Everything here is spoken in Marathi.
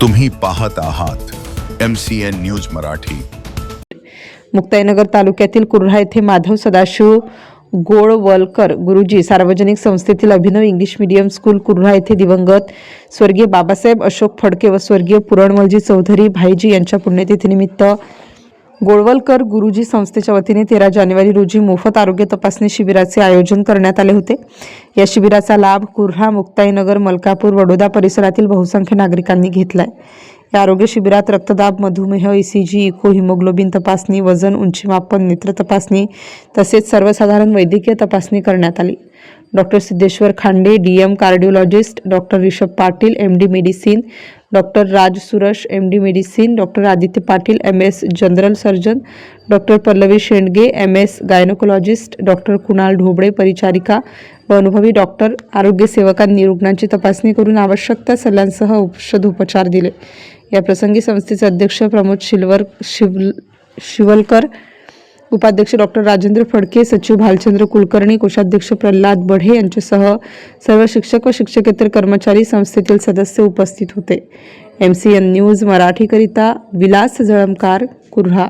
तुम्ही पाहत आहात M C N news Marathi. Muktainagar तालुक्यातील कुर्हा येथे माधव सदाशिव गोळवलकर गुरुजी सार्वजनिक संस्थेतील Abhinav English medium school Kurha येथे दिवंगत स्वर्गीय बाबासाहेब अशोक फडके व स्वर्गीय पुरणमलजी चौधरी भाईजी यांच्या पुण्यतिथीनिमित्त गोळवलकर गुरुजी संस्थेच्या वतीने तेरा जानेवारी रोजी मोफत आरोग्य तपासणी शिबिराचे आयोजन करण्यात आले होते. या शिबिराचा लाभ कुर्हा मुक्ताईनगर मलकापूर वडोदा परिसरातील बहुसंख्य नागरिकांनी घेतलाय. या आरोग्य शिबिरात रक्तदाब मधुमेह ईसीजी इको हिमोग्लोबिन तपासणी वजन उंची मापन नेत्र तपासणी तसेच सर्वसाधारण वैद्यकीय तपासणी करण्यात आली. Doctor Siddheshwar Khande D M cardiologist doctor Rishabh Patil M D medicine doctor Raj Suresh M D medicine doctor Aditya Patil M S general surgeon doctor Pallavi Shendge M S gynaecologist doctor Kunal Dhoble परिचारिका व अनुभवी डॉक्टर आरोग्य सेवकांनी रुग्णांची तपासणी करून आवश्यक त्या सल्ल्यांसह औषधोपचार दिले. या प्रसंगी संस्थेचे अध्यक्ष प्रमोद शिलवर शिव शिवलकर उपाध्यक्ष डॉक्टर राजेंद्र फडके सचिव भालचंद्र कुलकर्णी कोषाध्यक्ष प्रल्हाद बढे यांच्यासह सर्व शिक्षक व शिक्षकेतर कर्मचारी संस्थेतील सदस्य उपस्थित होते. एम सी एन न्यूज मराठीकरिता विलास जळमकार कुर्हा